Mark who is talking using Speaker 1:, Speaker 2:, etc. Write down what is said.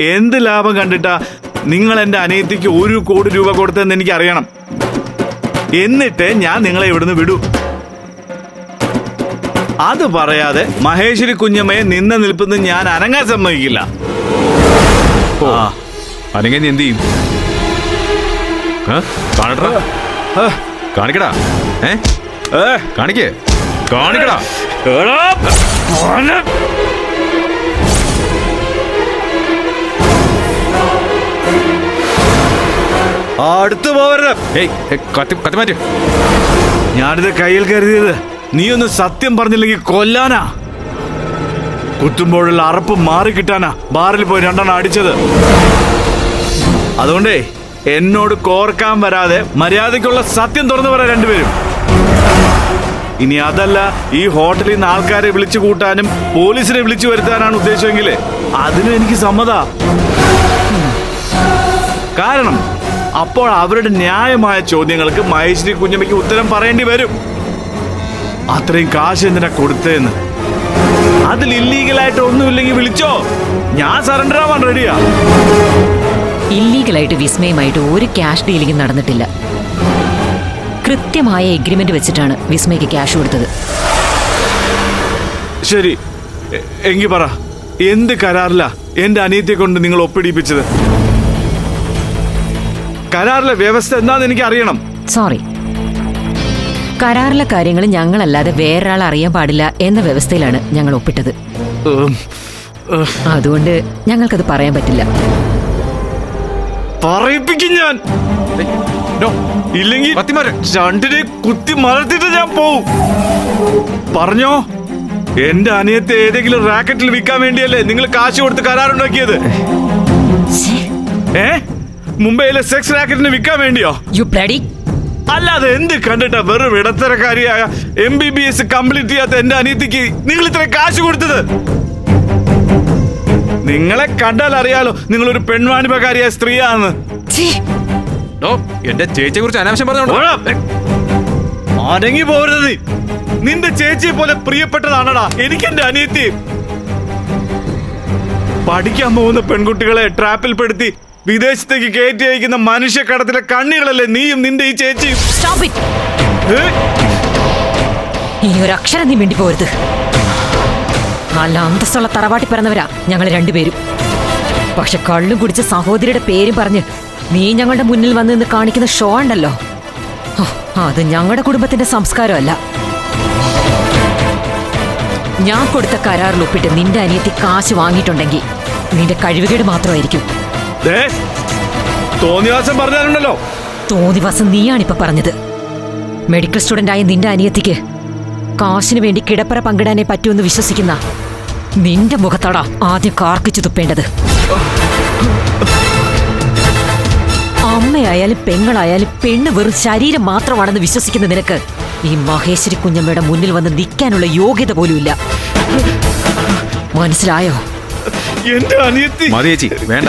Speaker 1: എന്ത് ലാഭം കണ്ടിട്ടാ നിങ്ങൾ എന്റെ അനിയത്തിക്ക് ഒരു കോടി രൂപ കൊടുത്തതെന്ന് എനിക്ക് അറിയണം എന്നിട്ട് ഞാൻ നിങ്ങളെ ഇവിടുന്ന് വിടൂ. അത് പറയാതെ മഹേശ്വരി കുഞ്ഞമ്മയെ നിന്ന നിൽപ്പുന്ന ഞാൻ അനങ്ങാൻ സമ്മതിക്കില്ല.
Speaker 2: നീ എന്ത് ചെയ്യും? കാണിക്കടാ. ഏ
Speaker 1: ഏ,
Speaker 2: കാണിക്കേ. കാണിക്കടാ.
Speaker 1: അടുത്ത് പോവരുത്
Speaker 2: ഏയ് കത്തി കത്തി മാറ്റി.
Speaker 1: ഞാനിത് കയ്യിൽ കരുതിയത്. നീ ഒന്ന് സത്യം പറഞ്ഞില്ലെങ്കിൽ കൊല്ലാനാ. കുത്തുമ്പോഴുള്ള അറപ്പ് മാറി കിട്ടാനാ ബാറിൽ പോയി രണ്ടെണ്ണം അടിച്ചത്. അതുകൊണ്ടേ എന്നോട് കോർക്കാൻ വരാതെ മര്യാദയ്ക്കുള്ള സത്യം തുറന്നു പറ രണ്ടുപേരും. ഇനി അതല്ല ഈ ഹോട്ടലിൽ നിന്ന് ആൾക്കാരെ വിളിച്ചു കൂട്ടാനും പോലീസിനെ വിളിച്ചു വരുത്താനാണ് ഉദ്ദേശമെങ്കിൽ അതിനും എനിക്ക് സമ്മത. കാരണം അപ്പോൾ അവരുടെ ന്യായമായ ചോദ്യങ്ങൾക്ക് മഹേശ്വരി കുഞ്ഞമ്മയ്ക്ക് ഉത്തരം പറയേണ്ടി വരും. അത്രയും കാശ് എന്തിനാ കൊടുത്തേന്ന് അതിൽ ഇല്ലീഗലായിട്ട് ഒന്നുമില്ലെങ്കിൽ വിളിച്ചോ? ഞാൻ സറണ്ടർ ആവാൻ റെഡിയാ
Speaker 3: ഇല്ലീഗലായിട്ട് വിസ്മയമായിട്ട് ഒരു ക്യാഷ് ഡീലിംഗ് നടന്നിട്ടില്ല. കൃത്യമായ എഗ്രിമെന്റ് വെച്ചിട്ടാണ് വിസ്മയ്ക്ക് ക്യാഷ് കൊടുത്തത്.
Speaker 1: ശരി. എങ്കി പറ. എന്ത് കരാറില? എന്റെ അനിയത്തെ കൊണ്ട് നിങ്ങൾ ഒപ്പിടിപ്പിച്ചത്? കരാറിലെ വ്യവസ്ഥ എന്താന്ന് എനിക്ക് അറിയണം
Speaker 3: സോറി കരാറിലെ കാര്യങ്ങൾ ഞങ്ങളല്ലാതെ വേറൊരാൾ അറിയാൻ പാടില്ല എന്ന വ്യവസ്ഥയിലാണ് ഞങ്ങൾ ഒപ്പിട്ടത്. അതുകൊണ്ട് ഞങ്ങൾക്കത് പറയാൻ പറ്റില്ല.
Speaker 1: പറയിപ്പിക്കും ഞാൻ.
Speaker 2: നോ
Speaker 1: ഇല്ലെങ്കിൽ. രണ്ടിനെ കുത്തി മലർത്തിട്ട് ഞാൻ പോവും. പറഞ്ഞോ എന്റെ അനിയത്തെ ഏതെങ്കിലും റാക്കറ്റിൽ വിൽക്കാൻ വേണ്ടിയല്ലേ നിങ്ങൾ കാശ് കൊടുത്ത് കരാറുണ്ടാക്കിയത്? ഏ? മുംബൈയിലെ സെക്സ് റാക്കറ്റിന് വിൽക്കാൻ വേണ്ടിയോ?
Speaker 3: യു ബ്ലഡി
Speaker 1: അല്ലാതെ എന്ത് കണ്ടിട്ടാ വെറും ഇടത്തരക്കാരിയായ M B B S complete ചെയ്യാത്ത എന്റെ അനീതിക്ക് നിങ്ങൾ ഇത്ര കാശ് കൊടുത്തത്? നിങ്ങളെ കണ്ടാൽ അറിയാലോ നിങ്ങൾ ഒരു പെൺവാണിപകാരിയായ സ്ത്രീയാണെന്ന്.
Speaker 2: നോ എന്റെ ചേച്ചിയെ കുറിച്ച് അനാവശ്യം പറഞ്ഞോളൂ
Speaker 1: ഓടാ. അടങ്ങി പോരുത് നീ. നിന്റെ ചേച്ചിയെ പോലെ പ്രിയപ്പെട്ടതാണടാ എനിക്ക് എന്റെ അനിയത്തി. പഠിക്കാൻ പോകുന്ന പെൺകുട്ടികളെ ട്രാപ്പിൽ പെടുത്തി വിദേശത്തേക്ക് കയറ്റി അയക്കുന്ന മനുഷ്യക്കടത്തിലെ കണ്ണികളല്ലേ നീയും നിന്റെ ഈ ചേച്ചിയും?
Speaker 3: Stop it? ഇനി ഒരു അക്ഷരം നീ മിണ്ടി പോരുത്. നല്ല അന്തസ്സുള്ള തറവാട്ടി പിറന്നവരാ ഞങ്ങൾ രണ്ടുപേരും. പക്ഷെ കള്ളും കുടിച്ച സഹോദരിയുടെ പേരും പറഞ്ഞ് നീ ഞങ്ങളുടെ മുന്നിൽ വന്ന് നിന്ന് കാണിക്കുന്ന ഷോ ഉണ്ടല്ലോ. അത് ഞങ്ങളുടെ കുടുംബത്തിന്റെ സംസ്കാരമല്ല. ഞാൻ കൊടുത്ത കരാറിൽ ഒപ്പിട്ട് നിന്റെ അനിയത്തി കാശ് വാങ്ങിയിട്ടുണ്ടെങ്കിൽ നിന്റെ കഴിവുകേട് മാത്രമായിരിക്കും.
Speaker 1: തോന്നിവാസം പറഞ്ഞാലുണ്ടല്ലോ.
Speaker 3: തോന്നിവാസം നീയാണിപ്പോ പറഞ്ഞത്. മെഡിക്കൽ സ്റ്റുഡന്റ് ആയ നിന്റെ അനിയത്തിക്ക് കാശിന് വേണ്ടി കിടപ്പറ പങ്കിടാനേ പറ്റുമെന്ന് വിശ്വസിക്കുന്ന നിന്റെ മുഖത്താടാ ആദ്യം കാർക്കിച്ചു തുപ്പേണ്ടത്. അമ്മയായാലും പെങ്ങളായാലും പെണ്ണ് വെറും ശരീരം മാത്രമാണെന്ന് വിശ്വസിക്കുന്ന നിനക്ക് ഈ മഹേശ്വരി കുഞ്ഞമ്മയുടെ മുന്നിൽ വന്ന് നിൽക്കാനുള്ള യോഗ്യത പോലുമില്ല. മനസ്സിലായോ?
Speaker 1: എന്റെ അനിയത്തി.
Speaker 2: മതി ചേച്ചി വേണ്ട.